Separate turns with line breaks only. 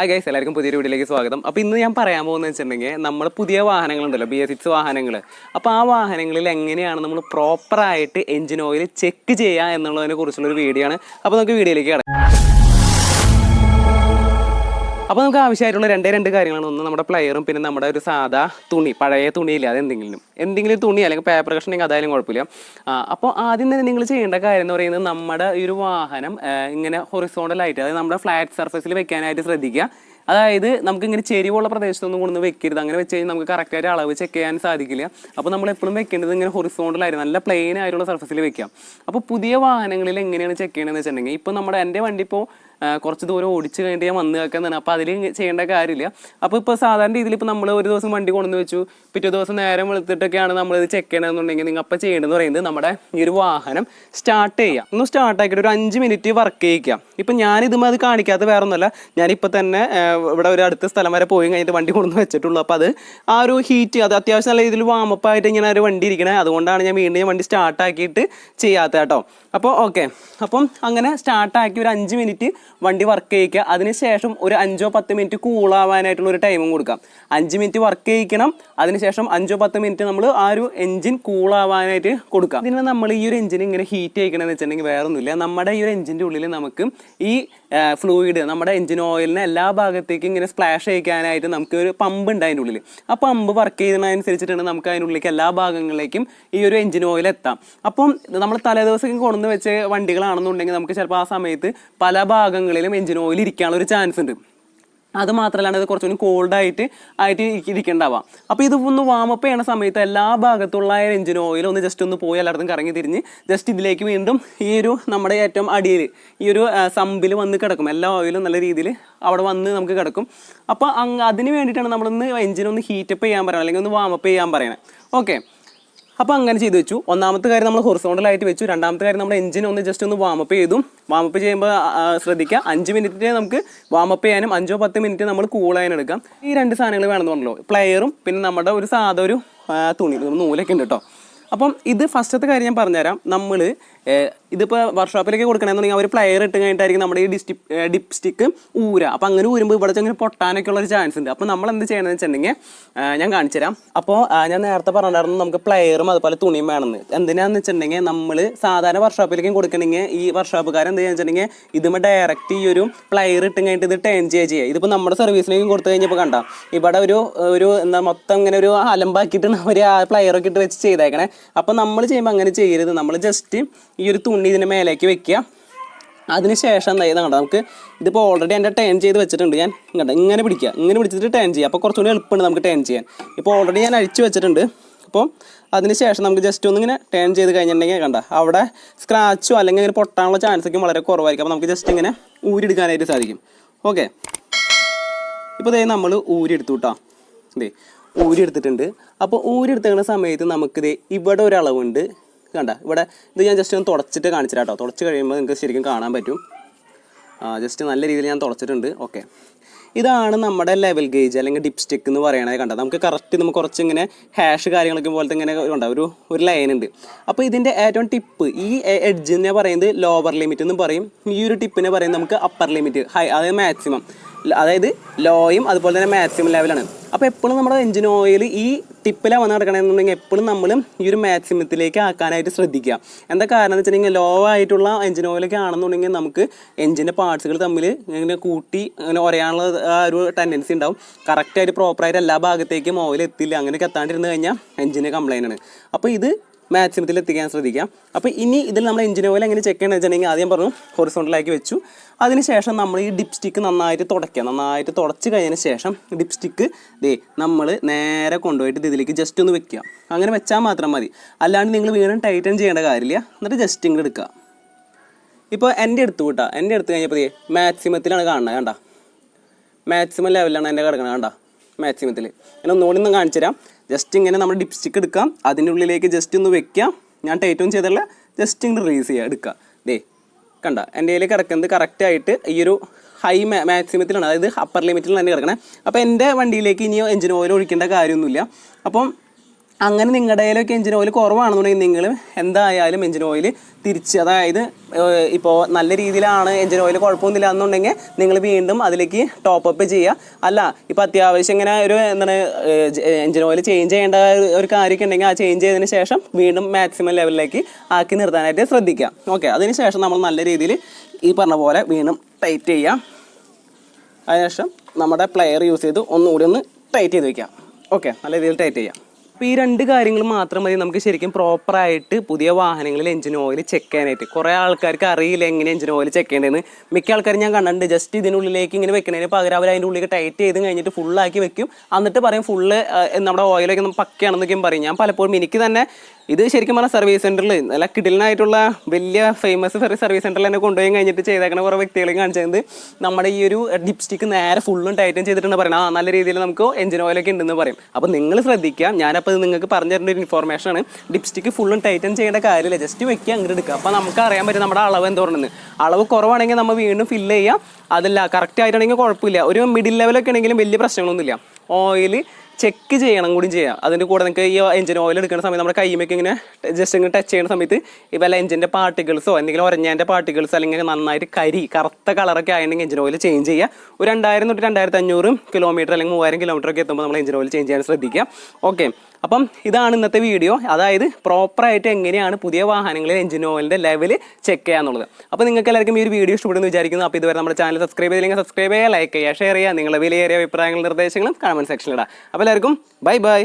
Hi guys എല്ലാവർക്കും പുതിയൊരു വീഡിയോയിലേക്ക് സ്വാഗതം. അപ്പോൾ ഇന്ന് ഞാൻ പറയാൻ പോകുന്നത് വെച്ചിട്ടുണ്ടെങ്കിൽ നമ്മൾ പുതിയ വാഹനങ്ങളുണ്ടല്ലോ ബി എസ് സിക്സ് വാഹനങ്ങൾ അപ്പോൾ ആ വാഹനങ്ങളിൽ എങ്ങനെയാണ് നമ്മൾ പ്രോപ്പറായിട്ട് എഞ്ചിൻ ഓയിൽ ചെക്ക് ചെയ്യുക എന്നുള്ളതിനെ കുറിച്ചുള്ളൊരു വീഡിയോ ആണ്. അപ്പോൾ നമുക്ക് വീഡിയോയിലേക്ക് കിടക്കാം. അപ്പോൾ നമുക്ക് ആവശ്യമായിട്ടുള്ള രണ്ടേ രണ്ട് കാര്യങ്ങളാണ്. ഒന്ന് നമ്മുടെ പ്ലെയറും പിന്നെ നമ്മുടെ ഒരു സാധാ തുണി പഴയ തുണിയില്ല അതെന്തെങ്കിലും. എന്തെങ്കിലും തുണി അല്ലെങ്കിൽ പേപ്പർ കഷ്ണെങ്കിൽ അതായാലും കുഴപ്പമില്ല. അപ്പോൾ ആദ്യം തന്നെ നിങ്ങൾ ചെയ്യേണ്ട കാര്യം എന്ന് പറയുന്നത് നമ്മുടെ ഈ ഒരു വാഹനം ഇങ്ങനെ ഹൊറിസോണ്ടലായിട്ട് അതായത് നമ്മുടെ ഫ്ലാറ്റ് സർഫസിൽ വെക്കാനായിട്ട് ശ്രദ്ധിക്കുക. അതായത് നമുക്ക് ഇങ്ങനെ ചെരിവുള്ള പ്രദേശത്തൊന്നും കൊണ്ടൊന്ന് വെക്കരുത്. അങ്ങനെ വെച്ച് കഴിഞ്ഞാൽ നമുക്ക് കറക്റ്റായിട്ട് അളവ് ചെക്ക് ചെയ്യാൻ സാധിക്കില്ല. അപ്പോൾ നമ്മൾ എപ്പോഴും വെക്കേണ്ടത് ഇങ്ങനെ ഹൊറിസോണ്ടലായിരുന്നു നല്ല പ്ലെയിൻ ആയിട്ടുള്ള സർഫസിൽ വെക്കാം അപ്പോൾ പുതിയ വാഹനങ്ങളിൽ എങ്ങനെയാണ് ചെക്ക് ചെയ്യണമെന്ന് വെച്ചിട്ടുണ്ടെങ്കിൽ ഇപ്പോൾ നമ്മുടെ എന്റെ വണ്ടി ഇപ്പോൾ കുറച്ച് ദൂരം ഓടിച്ച് കഴിഞ്ഞിട്ട് ഞാൻ വന്ന് കേൾക്കുന്നതാണ് അപ്പോൾ അതിൽ ചെയ്യേണ്ട കാര്യമില്ല. അപ്പോൾ ഇപ്പോൾ സാധാരണ രീതിയിൽ ഇപ്പോൾ നമ്മൾ ഒരു ദിവസം വണ്ടി കൊണ്ടുവന്ന് വെച്ചു. പിറ്റേ ദിവസം നേരം വെളുത്തിട്ടൊക്കെയാണ് നമ്മളിത് ചെക്ക് ചെയ്യണമെന്നുണ്ടെങ്കിൽ നിങ്ങൾ അപ്പോൾ ചെയ്യേണ്ടതെന്ന് പറയുന്നത് നമ്മുടെ ഈ ഒരു വാഹനം സ്റ്റാർട്ട് ചെയ്യുക ഒന്ന് സ്റ്റാർട്ട് ആക്കിയിട്ട് ഒരു അഞ്ച് മിനിറ്റ് വർക്ക് ചെയ്യിക്കാം. ഇപ്പം ഇതും അത് കാണിക്കാത്ത വേറെ ഒന്നുമല്ല ഞാനിപ്പോൾ തന്നെ ഇവിടെ ഒരു അടുത്ത സ്ഥലം വരെ പോയി കഴിഞ്ഞിട്ട് വണ്ടി കൊണ്ടുവന്ന് വെച്ചിട്ടുള്ളൂ. അപ്പോൾ അത് ആ ഒരു ഹീറ്റ് അത് അത്യാവശ്യം നല്ല രീതിയിൽ വാമപ്പ് ആയിട്ട് ഇങ്ങനെ ഒരു വണ്ടി ഇരിക്കണേ. അതുകൊണ്ടാണ് ഞാൻ വീണ്ടും വണ്ടി സ്റ്റാർട്ട് ആക്കിയിട്ട് ചെയ്യാത്ത കേട്ടോ. അപ്പോൾ ഓക്കെ അപ്പം അങ്ങനെ സ്റ്റാർട്ടാക്കി ഒരു അഞ്ച് മിനിറ്റ് വണ്ടി വർക്ക് ചെയ്യിക്കുക. അതിനുശേഷം ഒരു അഞ്ചോ പത്ത് മിനിറ്റ് കൂളാവാനായിട്ടുള്ള ഒരു ടൈമും കൊടുക്കാം. അഞ്ച് മിനിറ്റ് വർക്ക് ചെയ്യിക്കണം. അതിനുശേഷം അഞ്ചോ പത്ത് മിനിറ്റ് നമ്മൾ ആ ഒരു എഞ്ചിൻ കൂളാവാനായിട്ട് കൊടുക്കാം. ഇതിന് നമ്മൾ ഈ ഒരു എഞ്ചിൻ ഇങ്ങനെ ഹീറ്റ് ചെയ്യിക്കണമെന്ന് വെച്ചിട്ടുണ്ടെങ്കിൽ വേറെ ഒന്നുമില്ല നമ്മുടെ ഈ ഒരു എഞ്ചിന്റെ ഉള്ളിൽ നമുക്ക് ഈ ഫ്ലൂയിഡ് നമ്മുടെ എഞ്ചിൻ ഓയിലിനെ എല്ലാ ഭാഗത്തേക്കും ഇങ്ങനെ സ്പ്ലാഷ് ചെയ്യിക്കാനായിട്ട് നമുക്ക് ഒരു പമ്പ് ഉണ്ട് അതിന്റെ ഉള്ളിൽ ആ പമ്പ് വർക്ക് ചെയ്യുന്നതിനനുസരിച്ചിട്ടാണ് നമുക്ക് അതിനുള്ളിലേക്ക് എല്ലാ ഭാഗങ്ങളിലേക്കും ഈ ഒരു എഞ്ചിൻ ഓയിൽ എത്താം. അപ്പം നമ്മൾ തലേദിവസം കൊണ്ടുവന്ന് വെച്ച വണ്ടികളാണെന്നുണ്ടെങ്കിൽ നമുക്ക് ചിലപ്പോൾ ആ സമയത്ത് പല ഭാഗങ്ങളിലും എഞ്ചിൻ ഓയിൽ ഇരിക്കാനുള്ള ഒരു ചാൻസ് ഉണ്ട്. അത് മാത്രമല്ലാണ്ട് ഇത് കുറച്ചുകൂടി കോൾഡ് ആയിട്ട് ആയിട്ട് ഇരിക്ക- ഇരിക്കണ്ടാവാം. അപ്പോൾ ഇത് ഒന്ന് വാമപ്പ് ചെയ്യണ സമയത്ത് എല്ലാ ഭാഗത്തുള്ള എഞ്ചിൻ ഓയിൽ ഒന്ന് ജസ്റ്റ് ഒന്ന് പോയി എല്ലായിടത്തും കറങ്ങി തിരിഞ്ഞ് ജസ്റ്റ് ഇതിലേക്ക് വീണ്ടും ഈ ഒരു നമ്മുടെ ഏറ്റവും അടിയിൽ ഈ ഒരു സമ്പിൽ വന്ന് കിടക്കും. എല്ലാ ഓയിലും നല്ല രീതിയിൽ അവിടെ വന്ന് നമുക്ക് കിടക്കും. അപ്പോൾ അതിന് വേണ്ടിയിട്ടാണ് നമ്മളൊന്ന് എഞ്ചിൻ ഒന്ന് ഹീറ്റപ്പ് ചെയ്യാൻ പറയണം. അല്ലെങ്കിൽ ഒന്ന് വാമപ്പ് ചെയ്യാൻ പറയണേ. ഓക്കെ അപ്പോൾ അങ്ങനെ ചെയ്ത് വെച്ചു. ഒന്നാമത്തെ കാര്യം നമ്മൾ ഹൊറിസോണ്ടലായിട്ട് വെച്ചു. രണ്ടാമത്തെ കാര്യം നമ്മുടെ എഞ്ചിൻ ഒന്ന് ജസ്റ്റ് ഒന്ന് വാമപ്പ് ചെയ്തു. വാമപ്പ് ചെയ്യുമ്പോൾ ശ്രദ്ധിക്കുക അഞ്ച് മിനിറ്റ് നമുക്ക് വാമപ്പ് ചെയ്യാനും അഞ്ചോ പത്ത് മിനിറ്റ് നമ്മൾ ചെയ്യാനും എടുക്കാം. ഈ രണ്ട് സാധനങ്ങൾ വേണമെന്ന് പറഞ്ഞല്ലോ. പ്ലെയറും പിന്നെ നമ്മുടെ ഒരു സാധാ ഒരു തുണി. നൂലൊക്കെ ഉണ്ട് കേട്ടോ അപ്പം ഇത് ഫസ്റ്റത്തെ കാര്യം ഞാൻ പറഞ്ഞുതരാം. നമ്മൾ ഇതിപ്പോൾ വർക്ക്ഷോപ്പിലേക്ക് കൊടുക്കണമെന്നുണ്ടെങ്കിൽ അവർ പ്ലെയർ ഇട്ട് കഴിഞ്ഞിട്ടായിരിക്കും നമ്മുടെ ഈ ഡിസ്റ്റി ഡിപ് സ്റ്റിക്ക് ഊര. അപ്പോൾ അങ്ങനെ ഊരുമ്പോൾ ഇവിടെ ചെങ്ങനെ പൊട്ടാനൊക്കെ ഉള്ളൊരു ചാൻസ് ഉണ്ട്. അപ്പോൾ നമ്മൾ എന്ത് ചെയ്യണമെന്ന് വെച്ചിട്ടുണ്ടെങ്കിൽ ഞാൻ കാണിച്ചുതരാം അപ്പോൾ ഞാൻ നേരത്തെ പറഞ്ഞിട്ടുണ്ടായിരുന്നു നമുക്ക് പ്ലെയറും അതുപോലെ തുണിയും വേണമെന്ന്. എന്തിനാന്ന് വെച്ചിട്ടുണ്ടെങ്കിൽ നമ്മൾ സാധാരണ വർക്ക്ഷോപ്പിലേക്കും കൊടുക്കണമെങ്കിൽ ഈ വർക്ക്ഷോപ്പുകാരൻ എന്ത് ചെയ്യാന്ന് വെച്ചിട്ടുണ്ടെങ്കിൽ ഇതുമ്പോൾ ഡയറക്റ്റ് ഈ ഒരു പ്ലെയർ ഇട്ട് കഴിഞ്ഞിട്ട് ഇത് ടേൺ ചെയ്യുക ചെയ്യുക. ഇതിപ്പോൾ നമ്മുടെ സർവീസിലേക്കും കൊടുത്തു കഴിഞ്ഞപ്പോൾ കണ്ട ഇവിടെ ഒരു ഒരു എന്താ മൊത്തം ഇങ്ങനെ ഒരു അലമ്പാക്കിയിട്ട് അവർ ആ പ്ലെയറൊക്കെ ഇട്ട് വെച്ച് ചെയ്തേക്കണേ. അപ്പോൾ നമ്മൾ ചെയ്യുമ്പോൾ അങ്ങനെ ചെയ്യരുത്. നമ്മൾ ജസ്റ്റ് ഈ ഒരു തുണി ഇതിന്റെ മേലേക്ക് വെക്കുക. അതിനുശേഷം എന്താ കണ്ടോ? നമുക്ക് ഇതിപ്പോൾ ഓൾറെഡി എന്റെ ടേൺ ചെയ്ത് വെച്ചിട്ടുണ്ട് ഞാൻ. കണ്ടോ ഇങ്ങനെ പിടിക്കുക. ഇങ്ങനെ പിടിച്ചിട്ട് ടേൺ ചെയ്യുക. അപ്പോൾ കുറച്ചുകൂടി എളുപ്പമുണ്ട് നമുക്ക് ടേൺ ചെയ്യാൻ. ഇപ്പോൾ ഓൾറെഡി ഞാൻ അഴിച്ചു വെച്ചിട്ടുണ്ട്. അപ്പോൾ അതിനുശേഷം നമുക്ക് ജസ്റ്റ് ഒന്ന് ഇങ്ങനെ ടേൺ ചെയ്ത് കഴിഞ്ഞിട്ടുണ്ടെങ്കിൽ കണ്ട? അവിടെ സ്ക്രാച്ചോ അല്ലെങ്കിൽ ഇങ്ങനെ പൊട്ടാനുള്ള ചാൻസൊക്കെ വളരെ കുറവായിരിക്കും. അപ്പോൾ നമുക്ക് ജസ്റ്റ് ഇങ്ങനെ ഊരിയെടുക്കാനായിട്ട് സാധിക്കും. ഓക്കെ ഇപ്പോൾ ഇതേ നമ്മൾ ഊരി എടുത്തു കേട്ടോ. ദേ ഊരി എടുത്തിട്ടുണ്ട് അപ്പോൾ ഊരി എടുത്തുന്ന സമയത്ത് നമുക്കിത് ഇവിടെ ഒരളവുണ്ട് കണ്ട. ഇവിടെ ഇത് ഞാൻ ജസ്റ്റ് ഒന്ന് തുടച്ചിട്ട് കാണിച്ചു കേട്ടോ തുടച്ച് കഴിയുമ്പോൾ നിങ്ങൾക്ക് ശരിക്കും കാണാൻ പറ്റും. ജസ്റ്റ് നല്ല രീതിയിൽ ഞാൻ തുടച്ചിട്ടുണ്ട്. ഓക്കെ ഇതാണ് നമ്മുടെ ലെവൽ ഗേജ് അല്ലെങ്കിൽ ഡിപ് സ്റ്റിക്ക് എന്ന് പറയണത് കണ്ടത്. നമുക്ക് കറക്റ്റ് നമുക്ക് കുറച്ച് ഇങ്ങനെ ഹാഷ് കാര്യങ്ങളൊക്കെ പോലത്തെ ഇങ്ങനെ ഉണ്ടാവും ഒരു ഒരു ലൈൻ ഉണ്ട്. അപ്പോൾ ഇതിന്റെ ഏറ്റവും ടിപ്പ് ഈ എഡ്ജിനെ പറയുന്നത് ലോവർ ലിമിറ്റ് എന്ന് പറയും. ഈ ഒരു ടിപ്പിനെ പറയുന്നത് നമുക്ക് അപ്പർ ലിമിറ്റ് ഹൈ അതായത് മാക്സിമം അതായത് ലോയും അതുപോലെ തന്നെ മാക്സിമം ലെവലാണ്. അപ്പോൾ എപ്പോഴും നമ്മുടെ എഞ്ചിൻ ഓയിൽ ഈ ടിപ്പിലാണ് വന്ന് കിടക്കണമെന്നുണ്ടെങ്കിൽ എപ്പോഴും നമ്മൾ ഈ ഒരു മാക്സിമത്തിലേക്ക് ആക്കാനായിട്ട് ശ്രദ്ധിക്കുക. എന്താ കാരണം എന്ന് വെച്ചിട്ടുണ്ടെങ്കിൽ ലോ ആയിട്ടുള്ള എഞ്ചിൻ ഓയിലൊക്കെ ആണെന്നുണ്ടെങ്കിൽ നമുക്ക് എഞ്ചിന്റെ പാർട്സുകൾ തമ്മിൽ ഇങ്ങനെ കൂട്ടി അങ്ങനെ ഒരയാനുള്ള ആ ഒരു ടെൻഡൻസി ഉണ്ടാവും. കറക്റ്റായിട്ട് പ്രോപ്പറായിട്ട് എല്ലാ ഭാഗത്തേക്കും ഓയിൽ എത്തില്ല. അങ്ങനെയൊക്കെ എത്താണ്ടിരുന്ന് കഴിഞ്ഞാൽ എഞ്ചിന് കംപ്ലൈന്റ് ആണ്. അപ്പോൾ ഇത് മാക്സിമത്തിൽ എത്തിക്കാൻ ശ്രദ്ധിക്കാം. അപ്പോൾ ഇനി ഇതിൽ നമ്മൾ എഞ്ചിൻ ഓയിൽ എങ്ങനെ ചെക്ക് ചെയ്യണമെന്ന് വെച്ചിട്ടുണ്ടെങ്കിൽ ആദ്യം പറഞ്ഞു ഹൊറിസോണ്ടലാക്കി വെച്ചു. അതിനുശേഷം നമ്മൾ ഈ ഡിപ്സ്റ്റിക്ക് നന്നായിട്ട് തുടയ്ക്കുക നന്നായിട്ട് തുടച്ച് കഴിഞ്ഞതിന് ശേഷം ഡിപ്സ്റ്റിക്ക് ദേ നമ്മൾ നേരെ കൊണ്ടുപോയിട്ട് ഇതിലേക്ക് ജസ്റ്റ് ഒന്ന് വെക്കുക. അങ്ങനെ വെച്ചാൽ മാത്രം മതി. അല്ലാണ്ട് നിങ്ങൾ വീണ്ടും ടൈറ്റൻ ചെയ്യേണ്ട കാര്യമില്ല. എന്നിട്ട് ജസ്റ്റ് ഇങ്ങോട്ട് എടുക്കുക. ഇപ്പോൾ എന്റെ എടുത്തു കൂട്ടാ. എന്റെ എടുത്ത് കഴിഞ്ഞപ്പോൾ മാക്സിമത്തിലാണ് കാണുന്നത്. കണ്ട? മാക്സിമം ലെവലിലാണ് എന്റെ കിടക്കുന്നത് കണ്ട? മാക്സിമത്തിൽ ഞാൻ ഒന്നുകൂടി ഒന്ന് കാണിച്ചു തരാം ജസ്റ്റ് ഇങ്ങനെ നമ്മൾ ഡിപ്സ്റ്റിക്ക് എടുക്കാം. അതിന്റെ ഉള്ളിലേക്ക് ജസ്റ്റ് ഒന്ന് വെക്കാം ഞാൻ ടൈറ്റും ചെയ്തല്ല ജസ്റ്റ് ഇങ്ങനെ റിലീസ് ചെയ്യുക എടുക്കുക. ദേ കണ്ട? എന്റെ കയ്യിൽ കിടക്കുന്നത് കറക്റ്റായിട്ട് ഈ ഒരു ഹൈ മാക്സിമത്തിലാണ് അതായത് അപ്പർ ലിമിറ്റിൽ തന്നെ കിടക്കണേ. അപ്പോൾ എന്റെ വണ്ടിയിലേക്ക് ഇനിയോ എഞ്ചിൻ ഓയിൽ ഒഴിക്കേണ്ട കാര്യമൊന്നുമില്ല. അപ്പം അങ്ങനെ നിങ്ങളുടെ കയ്യിലൊക്കെ എഞ്ചിൻ ഓയിൽ കുറവാണെന്നുണ്ടെങ്കിൽ നിങ്ങൾ എന്തായാലും എഞ്ചിൻ ഓയിൽ തിരിച്ച് അതായത് ഇപ്പോൾ നല്ല രീതിയിലാണ് എഞ്ചിൻ ഓയിൽ കുഴപ്പമൊന്നുമില്ല എന്നുണ്ടെങ്കിൽ നിങ്ങൾ വീണ്ടും അതിലേക്ക് ടോപ്പ് അപ്പ് ചെയ്യുക. അല്ല ഇപ്പോൾ അത്യാവശ്യം ഇങ്ങനെ ഒരു എന്താണ് എഞ്ചിൻ ഓയിൽ ചേഞ്ച് ചെയ്യേണ്ട ഒരു കാര്യമൊക്കെ ഉണ്ടെങ്കിൽ ആ ചേഞ്ച് ചെയ്തതിന് ശേഷം വീണ്ടും മാക്സിമം ലെവലിലേക്ക് ആക്കി നിർത്താനായിട്ട് ശ്രദ്ധിക്കുക. ഓക്കെ അതിന് ശേഷം നമ്മൾ നല്ല രീതിയിൽ ഈ പറഞ്ഞ പോലെ വീണ്ടും ടൈറ്റ് ചെയ്യുക. അതിനുശേഷം നമ്മുടെ പ്ലെയർ യൂസ് ചെയ്ത് ഒന്നുകൂടി ഒന്ന് ടൈറ്റ് ചെയ്ത് വയ്ക്കാം ഓക്കെ നല്ല രീതിയിൽ ടൈറ്റ് ചെയ്യാം ഈ രണ്ട് കാര്യങ്ങൾ മാത്രം മതി. നമുക്ക് ശരിക്കും പ്രോപ്പറായിട്ട് പുതിയ വാഹനങ്ങളിൽ എഞ്ചിൻ ഓയിൽ ചെക്ക് ചെയ്യാനായിട്ട്. കുറേ ആൾക്കാർക്ക് അറിയില്ല എങ്ങനെ എഞ്ചിൻ ഓയിൽ ചെക്ക് ചെയ്യേണ്ടതെന്ന്. മിക്ക ആൾക്കാർ ഞാൻ കണ്ടിട്ടുണ്ട്. ജസ്റ്റ് ഇതിനുള്ളിലേക്ക് ഇങ്ങനെ വെക്കുന്നതിന് പകരം അവർ അതിന്റെ ഉള്ളിൽ ടൈറ്റ് ചെയ്ത് കഴിഞ്ഞിട്ട് ഫുള്ളാക്കി വെക്കും. എന്നിട്ട് പറയും ഫുള്ള് നമ്മുടെ ഓയിലൊക്കെ പക്കയാണെന്നൊക്കെയും പറയും. ഞാൻ പലപ്പോഴും എനിക്ക് തന്നെ ഇത് ശരിക്കും പറഞ്ഞാൽ സർവീസ് സെന്ററിൽ നല്ല കിടിലനായിട്ടുള്ള വലിയ ഫേമസ് സർവീസ് സെന്ററിൽ തന്നെ കൊണ്ടുപോയി കഴിഞ്ഞിട്ട് ചെയ്തേക്കുന്ന കുറേ വ്യക്തികളെയും കാണിച്ചത് നമ്മുടെ ഈ ഒരു ഡിപ്സ്റ്റിക്ക് നേരെ ഫുള്ളും ടൈറ്റൻ ചെയ്തിട്ടുണ്ട് പറയണം ആ നല്ല രീതിയിൽ നമുക്ക് എഞ്ചിൻ ഓയിലൊക്കെ ഉണ്ടെന്ന് പറയും. അപ്പോൾ നിങ്ങൾ ശ്രദ്ധിക്കുക ഞാനപ്പോൾ നിങ്ങൾക്ക് പറഞ്ഞു തരേണ്ട ഒരു ഇൻഫോർമേഷൻ ആണ്. ഡിപ്സ്റ്റിക്ക് ഫുള്ളും ടൈറ്റൻ ചെയ്യേണ്ട കാര്യമില്ല. ജസ്റ്റ് വെക്കുക അങ്ങോട്ട് എടുക്കുക അപ്പോൾ നമുക്ക് അറിയാൻ പറ്റും നമ്മുടെ അളവ് എന്തോണെന്ന്. അളവ് കുറവാണെങ്കിൽ നമ്മൾ വീണ്ടും ഫില്ല് ചെയ്യാം. അതല്ല കറക്റ്റ് ആയിട്ടാണെങ്കിൽ കുഴപ്പമില്ല. ഒരു മിഡിൽ ലെവലൊക്കെ ആണെങ്കിലും വലിയ പ്രശ്നങ്ങളൊന്നുമില്ല. ഓയിൽ ചെക്ക് ചെയ്യണം കൂടി ചെയ്യാം. അതിന്റെ കൂടെ നിങ്ങൾക്ക് ഈ എഞ്ചിൻ ഓയിൽ എടുക്കുന്ന സമയത്ത് നമ്മുടെ കൈമൊക്കെ ഇങ്ങനെ ജസ്റ്റ് ഇങ്ങനെ ടച്ച് ചെയ്യുന്ന സമയത്ത് ഈ വല്ല എഞ്ചിന്റെ പാർട്ടിക്കിൾസോ എന്തെങ്കിലും ഒരഞ്ഞാന്റെ പാർട്ടിക്കിൾസ് അല്ലെങ്കിൽ നന്നായിട്ട് കരി കറുത്ത കളറൊക്കെ ആയിരുന്നെങ്കിൽ എഞ്ചിൻ ഓയിൽ ചേഞ്ച് ചെയ്യുക. ഒരു രണ്ടായിരം തൊട്ട് രണ്ടായിരത്തി അഞ്ഞൂറ് കിലോമീറ്റർ അല്ലെങ്കിൽ മൂവായിരം കിലോമീറ്റർ ഒക്കെ എത്തുമ്പോൾ നമ്മൾ എഞ്ചിൻ ഓയിൽ ചേഞ്ച് ചെയ്യാൻ ശ്രദ്ധിക്കുക. ഓക്കെ അപ്പം ഇതാണ് ഇന്നത്തെ വീഡിയോ അതായത് പ്രോപ്പറായിട്ട് എങ്ങനെയാണ് പുതിയ വാഹനങ്ങളിൽ എഞ്ചിൻ ഓയിലിന്റെ ലെവൽ ചെക്ക് ചെയ്യുക എന്നുള്ളത് അപ്പോൾ നിങ്ങൾക്ക് എല്ലാവർക്കും ഈ ഒരു വീഡിയോ ഇഷ്ടപ്പെടുന്നു വിചാരിക്കുന്നു. അപ്പോൾ ഇതുവരെ നമ്മുടെ ചാനൽ സബ്സ്ക്രൈബ് ചെയ്തില്ലെങ്കിൽ സബ്സ്ക്രൈബ് ചെയ്യുക ലൈക്ക് ചെയ്യുക ഷെയർ ചെയ്യുക. നിങ്ങളുടെ വിലയേറിയ അഭിപ്രായങ്ങളും നിർദ്ദേശങ്ങളും കമന്റ് സെക്ഷനിലിടാം അപ്പോൾ എല്ലാവർക്കും ബൈ ബൈ